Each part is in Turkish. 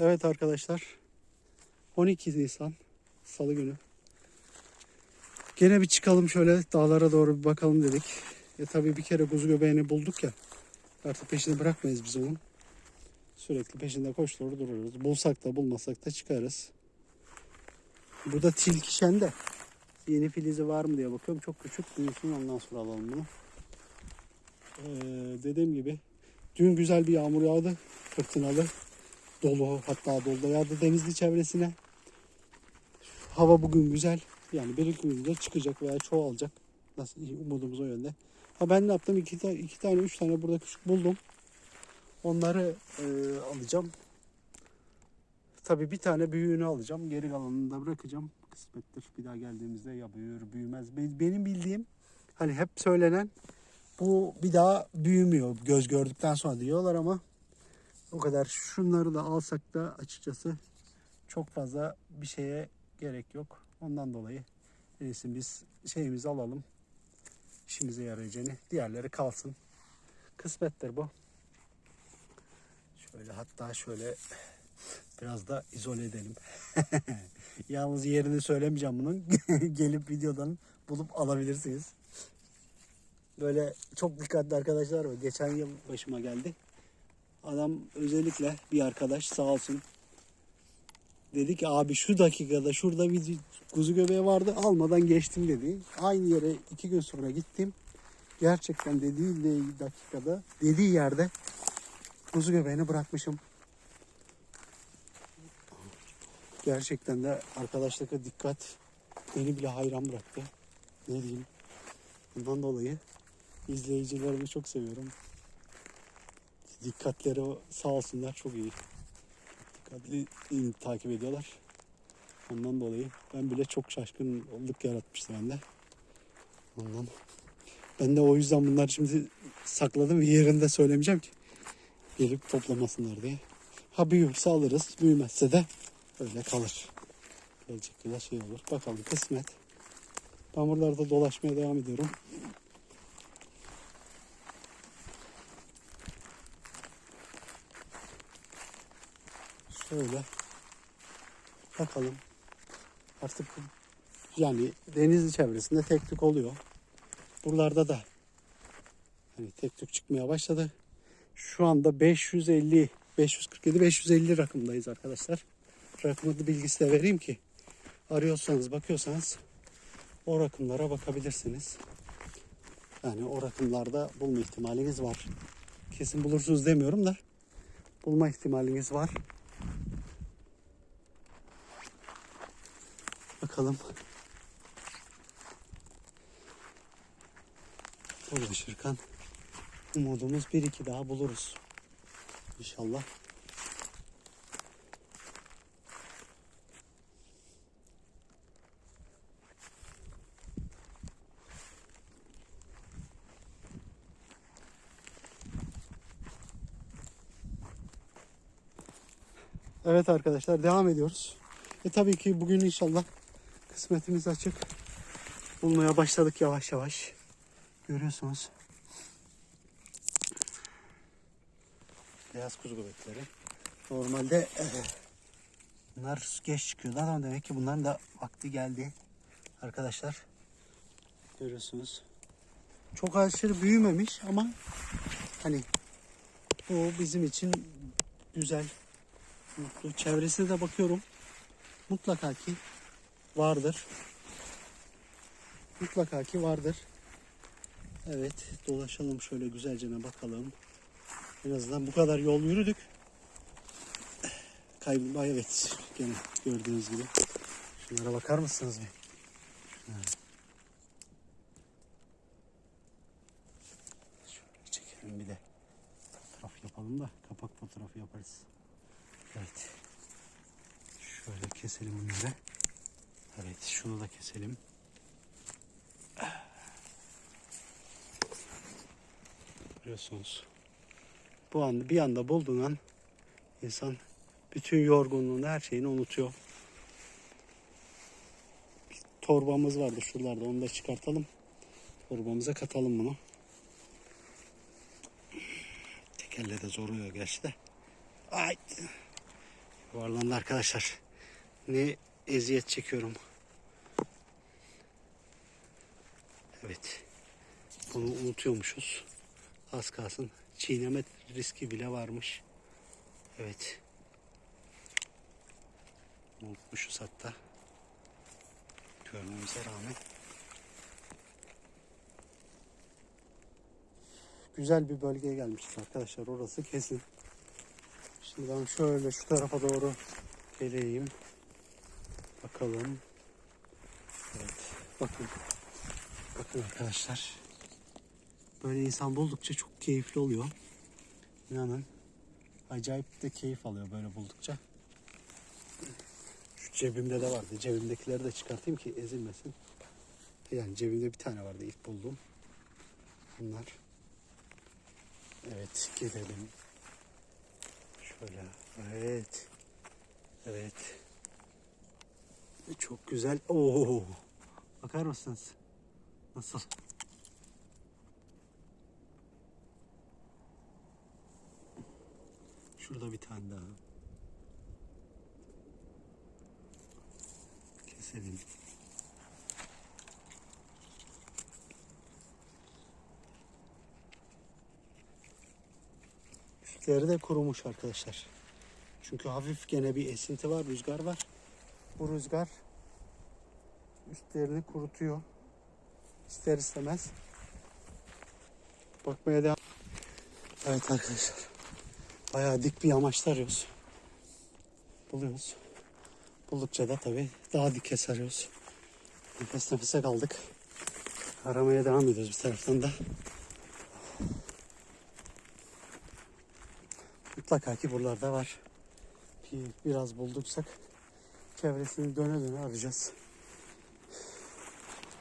Evet arkadaşlar. 12 Nisan Salı günü. Gene bir çıkalım şöyle dağlara doğru bir bakalım dedik. E tabii bir kere kuzu göbeğini bulduk ya. Artık peşini bırakmayız biz onun. Sürekli peşinde koşturur dururuz. Bulsak da bulmasak da çıkarız. Burada tilkişen de yeni filizi var mı diye bakıyorum. Çok küçük büyüsün ondan sonra alalım bunu. Ee, dediğim gibi dün güzel bir yağmur yağdı. Fırtınalı. Dolu hatta dolu da yağdı Denizli çevresine. Hava bugün güzel. Yani bir iki günde çıkacak veya çoğalacak. Nasıl umudumuz o yönde. Ha ben ne yaptım? İki, ta- iki tane, üç tane burada küçük buldum. Onları e, alacağım. Tabii bir tane büyüğünü alacağım. Geri kalanını da bırakacağım. Kısmettir. Bir daha geldiğimizde ya büyür büyümez. Be- Benim bildiğim hani hep söylenen bu bir daha büyümüyor göz gördükten sonra diyorlar ama o kadar şunları da alsak da açıkçası çok fazla bir şeye gerek yok. Ondan dolayı iyisi biz şeyimizi alalım. İşimize yarayacağını. Diğerleri kalsın. Kısmettir bu. Şöyle hatta şöyle biraz da izole edelim. Yalnız yerini söylemeyeceğim bunun. Gelip videodan bulup alabilirsiniz. Böyle çok dikkatli arkadaşlar var. Geçen yıl başıma geldi. Adam özellikle bir arkadaş sağ olsun dedi ki abi şu dakikada şurada bir kuzu göbeği vardı almadan geçtim dedi. Aynı yere iki gün sonra gittim. Gerçekten dediği de- dakikada dediği yerde kuzu göbeğini bırakmışım. Gerçekten de arkadaşlıka dikkat beni bile hayran bıraktı. Ne diyeyim. Bundan dolayı izleyicilerimi çok seviyorum. Dikkatleri sağ olsunlar çok iyi. Dikkatli iyi takip ediyorlar. Ondan dolayı ben bile çok şaşkınlık yaratmıştı bende. Ondan. Ben de o yüzden bunları şimdi sakladım ve yerinde söylemeyeceğim ki. Gelip toplamasınlar diye. Ha büyürse alırız, büyümezse de öyle kalır. Gelecek yıla şey olur. Bakalım kısmet. Ben buralarda dolaşmaya devam ediyorum. Şöyle. Bakalım. Artık yani denizli çevresinde tek tük oluyor. Buralarda da hani tek tük çıkmaya başladı. Şu anda 550 547 550 rakımdayız arkadaşlar. Rakımı da bilgisi de vereyim ki arıyorsanız bakıyorsanız o rakımlara bakabilirsiniz. Yani o rakımlarda bulma ihtimaliniz var. Kesin bulursunuz demiyorum da bulma ihtimaliniz var. Bakalım. Uğraşırken umudumuz bir iki daha buluruz. İnşallah. Evet arkadaşlar devam ediyoruz. E tabii ki bugün inşallah kısmetimiz açık. Bulmaya başladık yavaş yavaş. Görüyorsunuz. Beyaz kuzu göbekleri. Normalde e, bunlar geç çıkıyorlar ama demek ki bunların da vakti geldi. Arkadaşlar. Görüyorsunuz. Çok aşırı büyümemiş ama hani bu bizim için güzel. Mutlu. Çevresine de bakıyorum. Mutlaka ki vardır. Mutlaka ki vardır. Evet dolaşalım şöyle güzelce bakalım. En azından bu kadar yol yürüdük. Kaybolma evet gene gördüğünüz gibi. Şunlara bakar mısınız bir? Şöyle çekelim bir de. Fotoğraf yapalım da kapak fotoğrafı yaparız. Evet. Şöyle keselim bunları. Evet şunu da keselim. Görüyorsunuz. Bu anda bir anda bulduğun an insan bütün yorgunluğunu her şeyini unutuyor. Bir torbamız vardı şuralarda onu da çıkartalım. Torbamıza katalım bunu. Tekerle de zor oluyor gerçi de. Ay. Yuvarlandı arkadaşlar. Ne eziyet çekiyorum. Evet. Bunu unutuyormuşuz. Az kalsın. Çiğneme riski bile varmış. Evet. Unutmuşuz hatta. Görmemize rağmen. Güzel bir bölgeye gelmiştik arkadaşlar. Orası kesin. Şimdi ben şöyle şu tarafa doğru geleyim. Bakalım. Evet. Bakın. Bakın arkadaşlar. Böyle insan buldukça çok keyifli oluyor. İnanın. Acayip de keyif alıyor böyle buldukça. Şu cebimde de vardı. Cebimdekileri de çıkartayım ki ezilmesin. Yani cebimde bir tane vardı ilk bulduğum. Bunlar. Evet gidelim. Şöyle. Evet. Evet. Çok güzel. Oo. Bakar mısınız? Nasıl? Şurada bir tane daha. Keselim. Üstleri de kurumuş arkadaşlar. Çünkü hafif gene bir esinti var, rüzgar var. Bu rüzgar üstlerini kurutuyor. İster istemez. Bakmaya devam. Evet arkadaşlar. Bayağı dik bir yamaçta arıyoruz. Buluyoruz. Buldukça da tabii daha dike sarıyoruz. Nefes nefese kaldık. Aramaya devam ediyoruz bir taraftan da. Mutlaka ki buralarda var. Bir, biraz bulduksak çevresini döne döne arayacağız.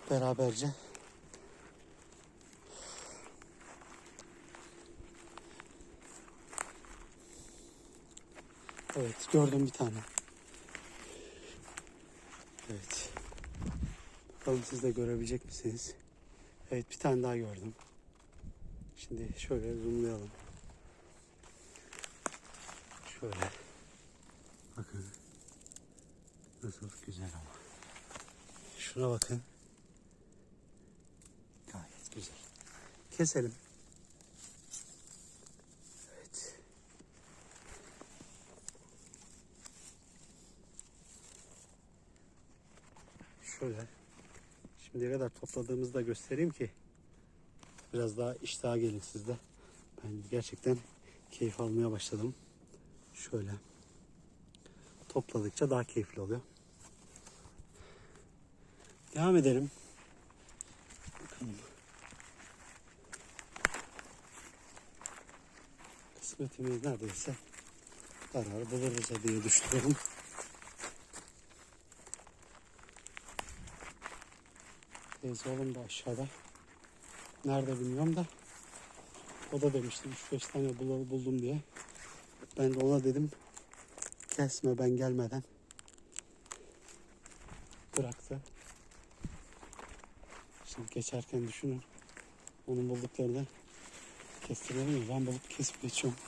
Beraberce. Evet gördüm bir tane. Evet. Bakalım siz de görebilecek misiniz? Evet bir tane daha gördüm. Şimdi şöyle zoomlayalım. Şöyle. Bakın. Nasıl güzel ama. Şuna bakın. Gayet güzel. Keselim. Evet. Şöyle. Şimdiye kadar topladığımızı da göstereyim ki biraz daha iştaha gelin sizde. Ben gerçekten keyif almaya başladım. Şöyle. Topladıkça daha keyifli oluyor. Devam edelim. Bakalım. Kısmetimiz neredeyse arar buluruz diye düşünüyorum. Teyze oğlum da aşağıda. Nerede bilmiyorum da. O da demişti 3-5 tane bul- buldum diye. Ben de ona dedim kesme ben gelmeden. Bıraktı. Şimdi geçerken düşünün. Onun bulduklarını kestirelim mi? Ben bulup kesip geçiyorum.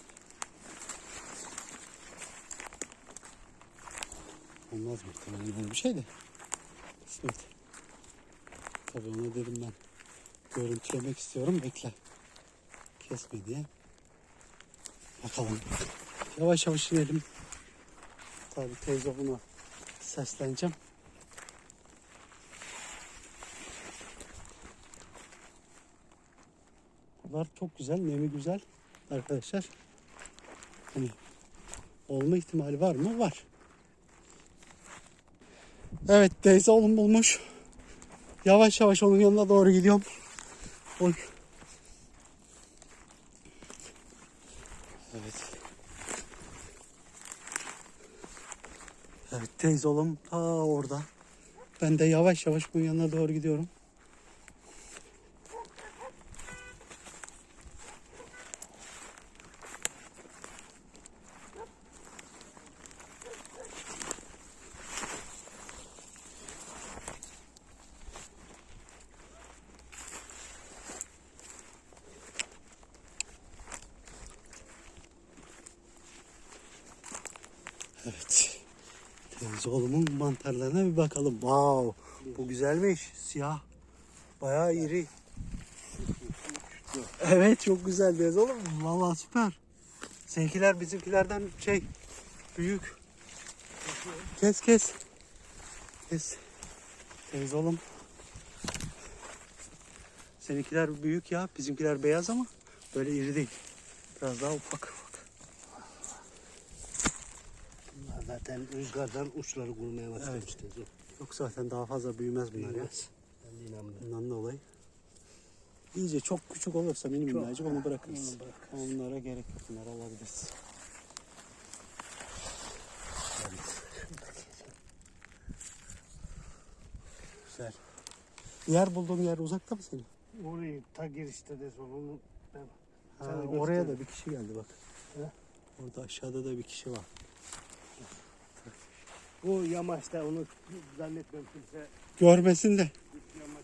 Olmaz muhtemelen böyle bir şey de. Kısmet. Tabii ona dedim ben. Görüntülemek istiyorum. Bekle. Kesme diye. Bakalım. Yavaş yavaş inelim. Tabii teyze buna sesleneceğim. Bunlar çok güzel, nemi güzel arkadaşlar. Hani olma ihtimali var mı? Var. Evet teyze oğlum bulmuş. Yavaş yavaş onun yanına doğru gidiyorum. Oy. Evet. Evet teyze oğlum ta orada. Ben de yavaş yavaş bunun yanına doğru gidiyorum. Bir bakalım. Wow. Bu güzelmiş. Siyah. Bayağı iri. Evet çok güzel teyze oğlum. Valla süper. Seninkiler bizimkilerden şey büyük. Kes kes. Kes. Teyze oğlum. Seninkiler büyük ya. Bizimkiler beyaz ama böyle iri değil. Biraz daha ufak ufak. Bunlar zaten rüzgardan uçları kurumaya başlamıştı. Evet. Yok zaten daha fazla büyümez bunlar ya. De inanmıyorum. Bundan dolayı. İyice çok küçük olursa mini minnacık onu bırakırız. Onu bırakırız. Onlara gerek yok. Bunları alabiliriz. Güzel. Yer bulduğum yer uzakta mı senin? Orayı ta girişte de son onu ben Ha, oraya da bir kişi geldi bak. He? Orada aşağıda da bir kişi var. O yamaçta onu zannetmiyorum kimse Görmesin de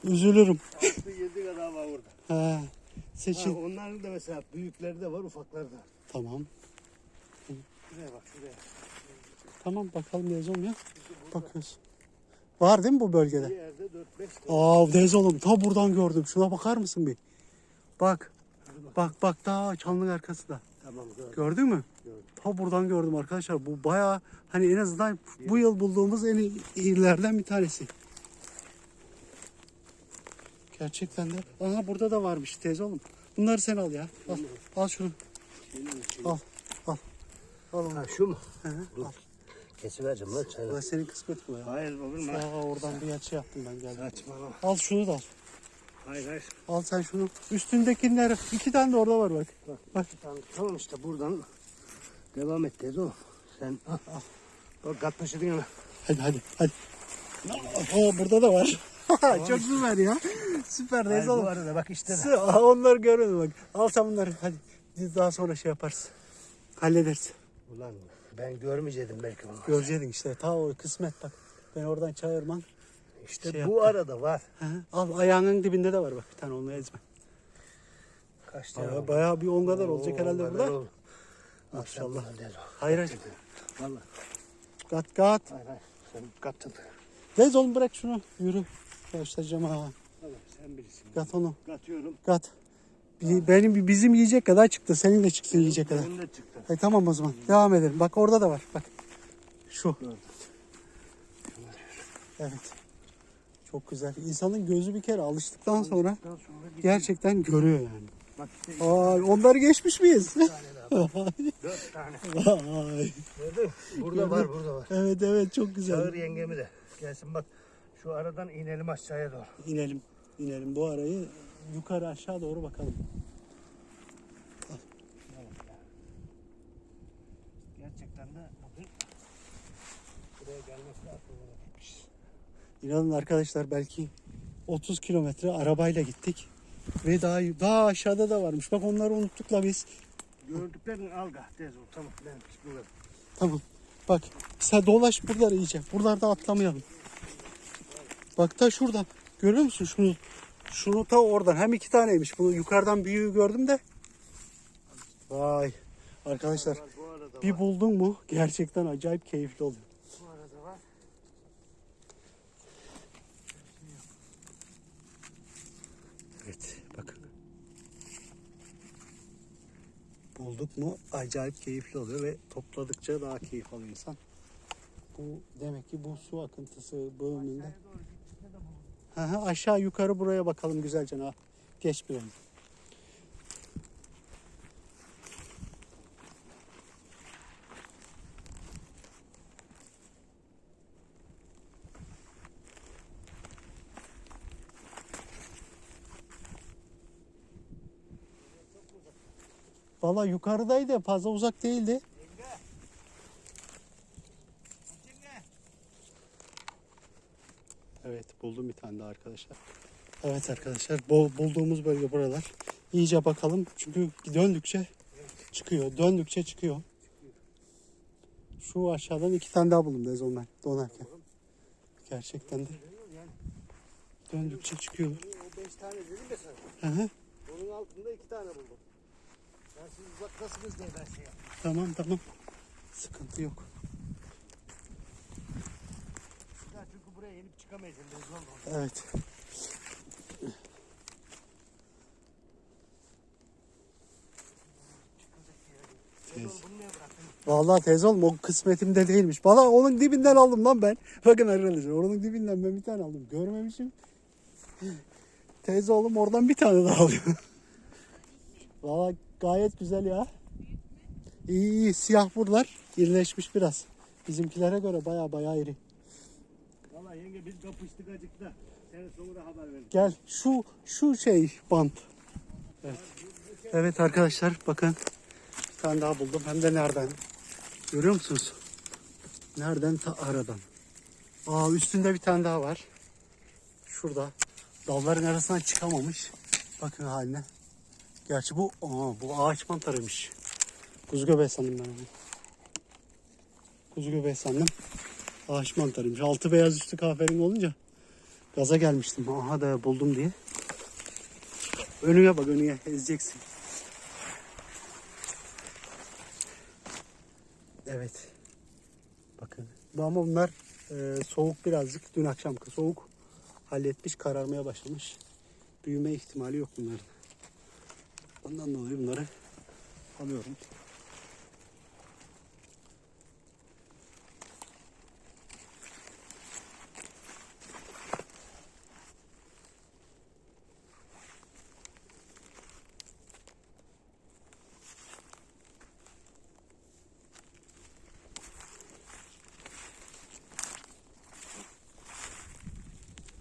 üzülürüm. 6-7 kadar var orada. Ha, Ha, seçin. onların da mesela büyükleri de var ufakları da. Tamam. Şuraya bak şuraya. Tamam bakalım yazalım ya. Bakıyoruz. Var değil mi bu bölgede? Bir yerde 4-5 tane. Aa Deniz oğlum ta buradan gördüm. Şuna bakar mısın bir? Bak. Bak bak daha çanlığın arkasında. Tamam gördüm. Gördün mü? Gördüm. Ta buradan gördüm arkadaşlar. Bu bayağı hani en azından bu yıl bulduğumuz en iyi- iyilerden bir tanesi. Gerçekten de. Aha burada da varmış teyze oğlum. Bunları sen al ya. Al, al şunu. Al. Al. Al onu. Ha şu mu? Hı hı, Dur. al. Kesivereceğim lan çayı. Ulan senin kısmet bu ya. Hayır mu? Aa, oradan bir açı yaptım ben geldim. Saçmalama. Al şunu da al. Hayır hayır. Al sen şunu. Üstündekiler iki tane de orada var bak. Bak. Tamam, tamam işte buradan devam et dedi o. Sen al al. Bak kat taşıdın yana. Hadi hadi hadi. Aa, burada da var. Çok süper ya. Süper Hayır, neyse bu oğlum. arada bak işte. Sı- Onları görmedim bak. Al sen bunları hadi. Biz daha sonra şey yaparız. Hallederiz. Ulan ben görmeyecektim belki onu. Göreceksin işte. Ta o kısmet bak. Ben oradan çağırman. İşte Şey bu yaptı. arada var. Hı hı. Al ayağının dibinde de var bak. Bir tane onu ezme. Kaç tane oldu? bayağı bir on kadar olacak Oo, herhalde kadar burada. oldu. Maşallah. Hayır hayır. Vallahi. Kat kat. Hayır hayır. Sen kattın. Deniz oğlum bırak şunu. Yürü. Başlayacağım ha. Tamam sen bilirsin. Kat onu. Katıyorum. Kat. Bir- Benim bizim yiyecek kadar çıktı. Senin de çıksın yiyecek kadar. Benim de çıktı. E tamam o zaman. Devam edelim. Bak orada da var. Bak. Şu. Evet. Çok güzel. İnsanın gözü bir kere alıştıktan sonra gerçekten görüyor yani. Bak işte Aa, onları geçmiş miyiz? Dört tane. Vay. Gördün mü? Burada var burada var. evet evet çok güzel. Çağır yengemi de. Gelsin bak. Şu aradan inelim aşağıya doğru. İnelim. İnelim bu arayı yukarı aşağı doğru bakalım. Gerçekten de bugün buraya gelmesi aklıma gitmiş. İnanın arkadaşlar belki 30 kilometre arabayla gittik. Ve daha daha aşağıda da varmış. Bak onları unuttuk la biz. Gördüklerini al tez ol. Tamam ben burada. Tamam. Bak sen dolaş buraları iyice. Buralarda atlamayalım. Bak ta şuradan. Görüyor musun şunu? Şunu ta oradan. Hem iki taneymiş. Bunu yukarıdan büyüğü gördüm de. Vay. Arkadaşlar bir buldun mu gerçekten acayip keyifli oluyor. Bu arada var. Evet bakın. Bulduk mu acayip keyifli oluyor ve topladıkça daha keyif alıyor insan. Bu demek ki bu su akıntısı bölümünde. Hı, aşağı yukarı buraya bakalım güzelce. Ha. Geç bir Valla yukarıdaydı fazla uzak değildi. Evet buldum bir tane daha arkadaşlar. Evet arkadaşlar bu bulduğumuz bölge buralar. İyice bakalım çünkü döndükçe çıkıyor. Döndükçe çıkıyor. Şu aşağıdan iki tane daha buldum Dezon ben donarken. Gerçekten de döndükçe çıkıyor. O beş tane dedim ya sana. Hı hı. Onun altında iki tane buldum uzaktasınız diye ben şey yaptım. Tamam tamam. Sıkıntı yok. Ya çünkü buraya inip çıkamayacağım. Bozulmam Evet. Tez. Bunu? Vallahi tez oğlum o kısmetimde değilmiş. Valla onun dibinden aldım lan ben. Bakın arkadaşlar onun dibinden ben bir tane aldım. Görmemişim. Tez oğlum oradan bir tane daha alıyor. Valla gayet güzel ya. İyi iyi siyah burlar. İrileşmiş biraz. Bizimkilere göre baya baya iri. Valla yenge biz kapıştık acıkta. Seni sonra haber verin. Gel şu şu şey bant. Evet. Evet arkadaşlar bakın bir tane daha buldum. Hem de nereden? Görüyor musunuz? Nereden? Ta aradan. Aa üstünde bir tane daha var. Şurada. Dalların arasından çıkamamış. Bakın haline. Gerçi bu aa, bu ağaç mantarıymış. Kuzu göbeği sandım ben onu. Kuzu göbeği sandım. Ağaç mantarıymış. Altı beyaz üstü kahverengi olunca Gaza gelmiştim. Aha da buldum diye. Önüne bak önüne ezeceksin. Evet. Bakın. Ama bunlar e, soğuk birazcık. Dün akşam soğuk halletmiş. Kararmaya başlamış. Büyüme ihtimali yok bunların. Ondan dolayı bunları alıyorum.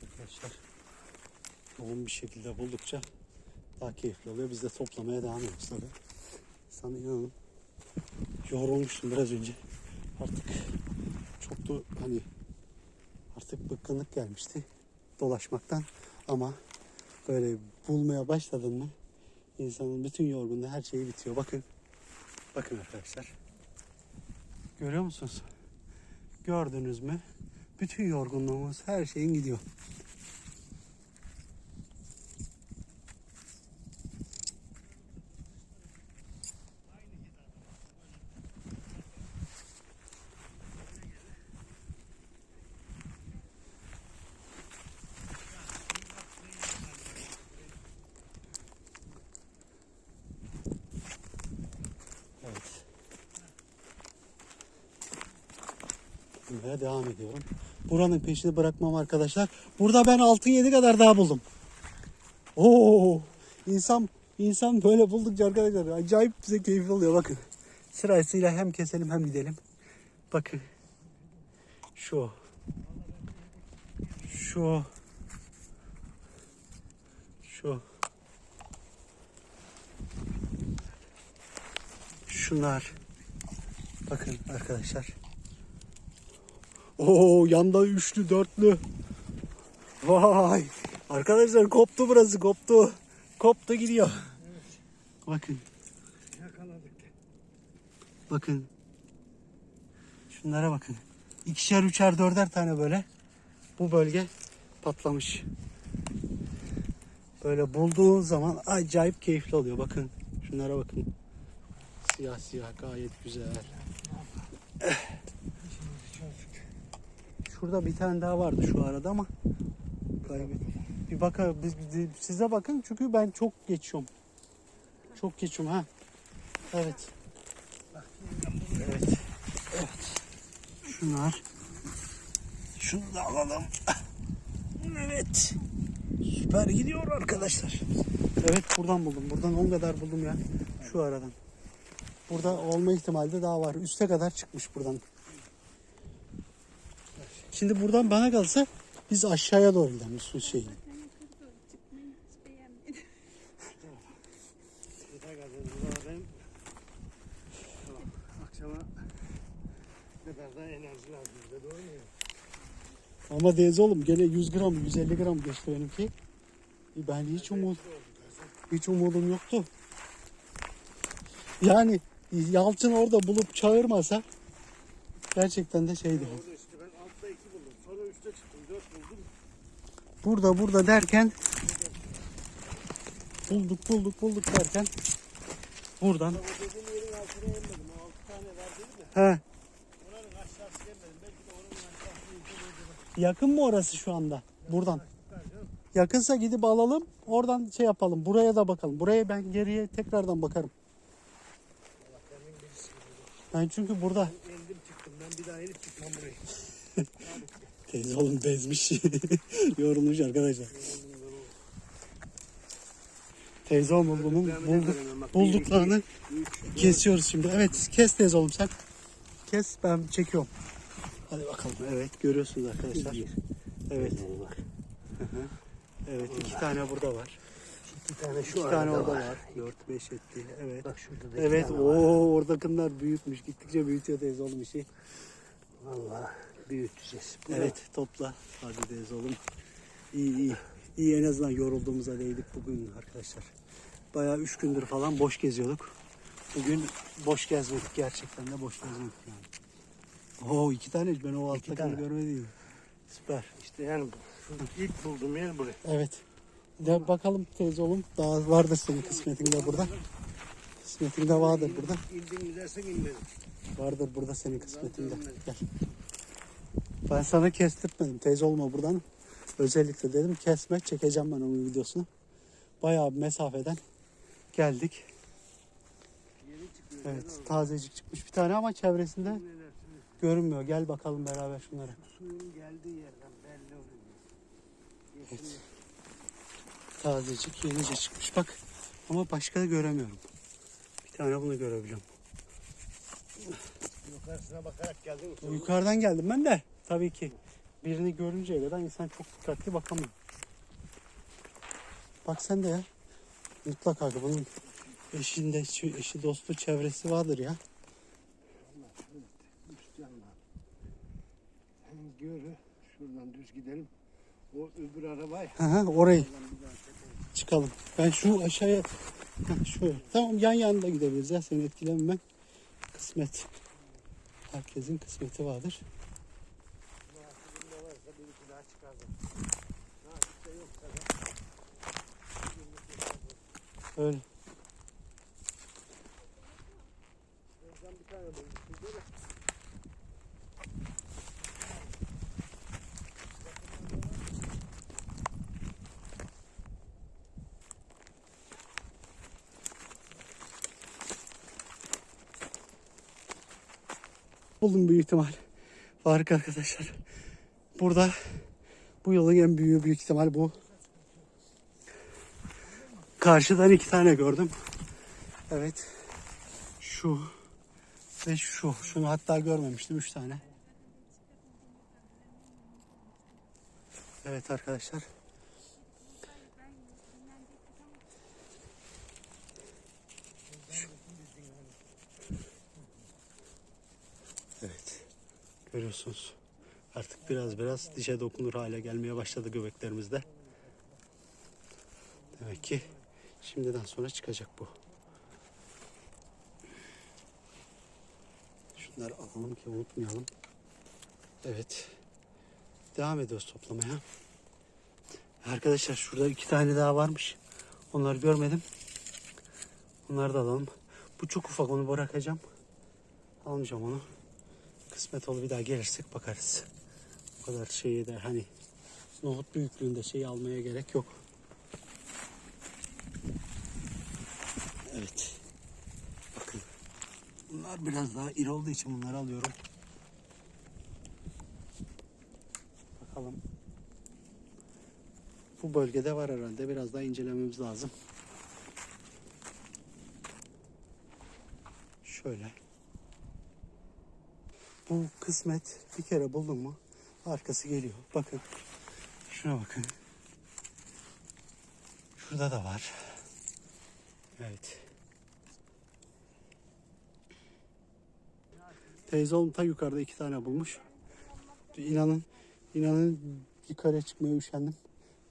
Arkadaşlar yoğun bir şekilde buldukça daha keyifli oluyor. Biz de toplamaya devam ediyoruz tabii. Sana inanın yorulmuştum biraz önce. Artık çok da hani artık bıkkınlık gelmişti dolaşmaktan ama böyle bulmaya başladın mı insanın bütün yorgunluğu her şeyi bitiyor. Bakın. Bakın arkadaşlar. Görüyor musunuz? Gördünüz mü? Bütün yorgunluğumuz, her şeyin gidiyor. Evet. Bulmaya devam ediyorum. Buranın peşini bırakmam arkadaşlar. Burada ben altın yedi kadar daha buldum. Oo, insan insan böyle buldukça arkadaşlar acayip bize keyifli oluyor bakın. Sırasıyla hem keselim hem gidelim. Bakın. Şu. Şu. Şu. Şunlar. Bakın arkadaşlar. Oo yanda üçlü dörtlü. Vay. Arkadaşlar koptu burası koptu. Koptu gidiyor. Bakın. Yakaladık. Bakın. Şunlara bakın. İkişer, üçer, dörder tane böyle. Bu bölge patlamış. Böyle bulduğun zaman acayip keyifli oluyor. Bakın. Şunlara bakın. Siyah siyah gayet güzel. Şurada bir tane daha vardı şu arada ama kaybettim. Bir biz, biz- size bakın çünkü ben çok geçiyorum. Çok geçiyorum ha. Evet. Evet. Evet. Şunlar. Şunu da alalım. Evet. Süper gidiyor arkadaşlar. Evet buradan buldum. Buradan 10 kadar buldum ya. Şu aradan. Burada olma ihtimali de daha var. Üste kadar çıkmış buradan. Şimdi buradan bana kalsa biz aşağıya doğru gidelim su şeyin. Yeter kardeşim. Burada ben akşama kadar da enerji lazım bize doğru mu? ya? Ama Deniz oğlum gene 100 gram 150 gram geçti benimki. Ben hiç umut hiç umudum yoktu. Yani Yalçın orada bulup çağırmasa gerçekten de şeydi. Orada işte ben altta iki buldum. Sonra üçte çıktım. Dört buldum. Burada burada derken bulduk bulduk bulduk derken buradan he Yakın mı orası şu anda? Buradan. Yakınsa gidip alalım. Oradan şey yapalım. Buraya da bakalım. Buraya ben geriye tekrardan bakarım. Ben çünkü burada çıktım. Ben bir daha inip çıkmam burayı. teyze oğlum bezmiş. Yorulmuş arkadaşlar. Teyze oğlum bunun bulduk, bulduklarını kesiyoruz şimdi. Evet kes teyze oğlum sen. Kes ben çekiyorum. Hadi bakalım. Evet görüyorsunuz arkadaşlar. Evet. Evet iki tane burada var. İki tane şu İki tane orada var. var. 4 5 etti. Evet. Bak şurada da Evet tane o var. oradakiler büyütmüş. Gittikçe büyütüyor teyze oğlum işi. Vallahi büyüteceğiz. Bu Evet topla. Hadi teyze oğlum. İyi iyi. İyi en azından yorulduğumuza değdik bugün arkadaşlar. Bayağı 3 gündür falan boş geziyorduk. Bugün boş gezmedik gerçekten de boş gezmedik yani. Oo iki tane ben o alttakini görmedim. Süper. İşte yani ilk bulduğum yer burası. Evet. De bakalım teyze oğlum. Daha vardır senin kısmetinde burada. Kısmetinde vardır burada. İndim gidersen inmedim. Vardır burada senin kısmetinde. Gel. Ben sana kestirtmedim. Teyze olma buradan. Özellikle dedim kesme çekeceğim ben onun videosunu. Bayağı bir mesafeden geldik. Evet tazecik çıkmış bir tane ama çevresinde görünmüyor. Gel bakalım beraber şunlara. Suyun geldiği yerden belli oluyor. Yeşil Tazecik yenice çıkmış bak. Ama başka da göremiyorum. Bir tane bunu görebiliyorum. yukarısına bakarak geldin. O Yukarıdan geldim ben de. Tabii ki birini görünceye kadar insan çok dikkatli bakamıyor. Bak sen de ya. Mutlaka ki bunun eşinde, eşi dostu çevresi vardır ya. Sen gör. Şuradan düz gidelim. O öbür arabayı. Hı hı, orayı çıkalım. Ben şu aşağıya Heh, şöyle. Tamam yan yana da gidebiliriz ya. Seni etkilemem. Kısmet. Herkesin kısmeti vardır. Nasibinde varsa bir iki daha çıkardım. Nasipte yoksa da Öyle. Buldum büyük ihtimal. Harika arkadaşlar. Burada bu yılın en büyüğü büyük ihtimal bu. Karşıdan iki tane gördüm. Evet. Şu ve şu. Şunu hatta görmemiştim. Üç tane. Evet arkadaşlar. Evet. Görüyorsunuz. Artık biraz biraz dişe dokunur hale gelmeye başladı göbeklerimizde. Demek ki şimdiden sonra çıkacak bu. Şunları alalım ki unutmayalım. Evet. Devam ediyoruz toplamaya. Arkadaşlar şurada iki tane daha varmış. Onları görmedim. Onları da alalım. Bu çok ufak onu bırakacağım. Almayacağım onu. Kısmet olur bir daha gelirsek bakarız. O kadar şeyi de hani nohut büyüklüğünde şeyi almaya gerek yok. Evet. Bakın. Bunlar biraz daha iri olduğu için bunları alıyorum. Bakalım. Bu bölgede var herhalde. Biraz daha incelememiz lazım. Şöyle. Bu kısmet bir kere buldun mu arkası geliyor. Bakın. Şuna bakın. Şurada da var. Evet. Teyze oğlum ta yukarıda iki tane bulmuş. İnanın, inanın yukarıya çıkmaya üşendim.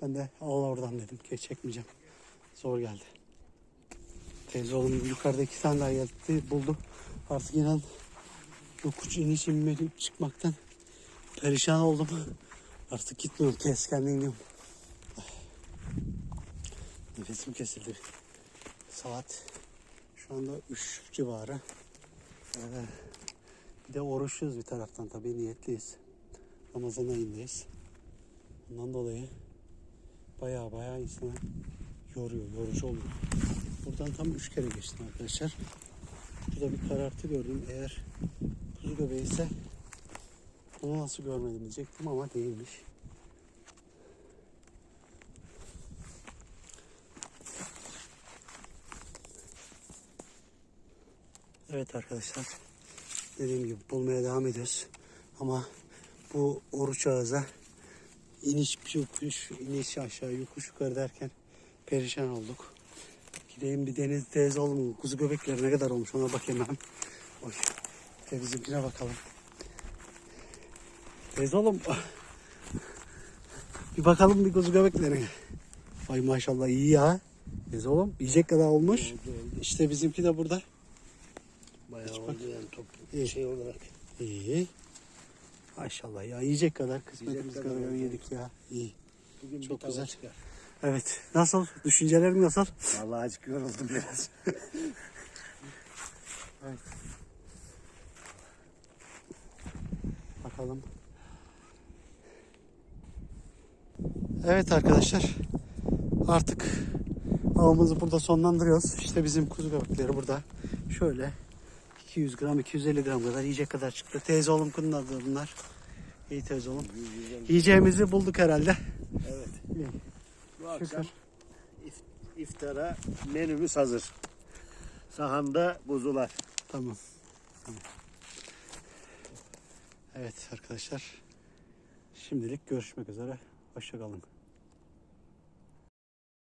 Ben de al oradan dedim ki çekmeyeceğim. Zor geldi. Teyze oğlum yukarıda iki tane daha geldi buldu. Artık inan yokuş iniş inmek çıkmaktan perişan oldum. Artık gitmiyorum kes kendin diyorum. Nefesim kesildi. Saat şu anda 3 civarı. Ee, Bir de oruçluyuz bir taraftan tabii niyetliyiz. Ramazan ayındayız. Ondan dolayı baya baya insanı yoruyor, yorucu oluyor. Buradan tam üç kere geçtim arkadaşlar. Şurada bir karartı gördüm. Eğer kuzu göbeği ise onu nasıl görmedim diyecektim ama değilmiş. Evet arkadaşlar. Dediğim gibi bulmaya devam ediyoruz. Ama bu oruç ağıza iniş yokuş, iniş aşağı yokuş yukarı derken perişan olduk. Gideyim bir deniz teyze oğlum kuzu göbekleri ne kadar olmuş ona bakayım ben. Oy. De bizimkine bakalım. Teyze oğlum. Bir bakalım bir kuzu göbeklerine. Ay maşallah iyi ya. Teyze oğlum yiyecek kadar olmuş. İşte bizimki de burada. Bayağı Hiç oldu bak. yani top İyi. şey olarak. İyi. Maşallah ya yiyecek kadar kısmetimiz kadar kadar yedik ya. İyi. Bugün Çok güzel. çıkar. Evet. Nasıl? Düşüncelerin nasıl? Vallahi azıcık yoruldum biraz. Bakalım. Evet arkadaşlar. Artık avımızı burada sonlandırıyoruz. İşte bizim kuzu göbekleri burada. Şöyle 200 gram 250 gram kadar yiyecek kadar çıktı. Teyze oğlum kunlar da bunlar. İyi teyze oğlum. Yiyeceğimizi bulduk herhalde. evet. İyi. Bu akşam iftara menümüz hazır. Sahanda kuzular. Tamam. Tamam. Evet arkadaşlar. Şimdilik görüşmek üzere. Hoşçakalın.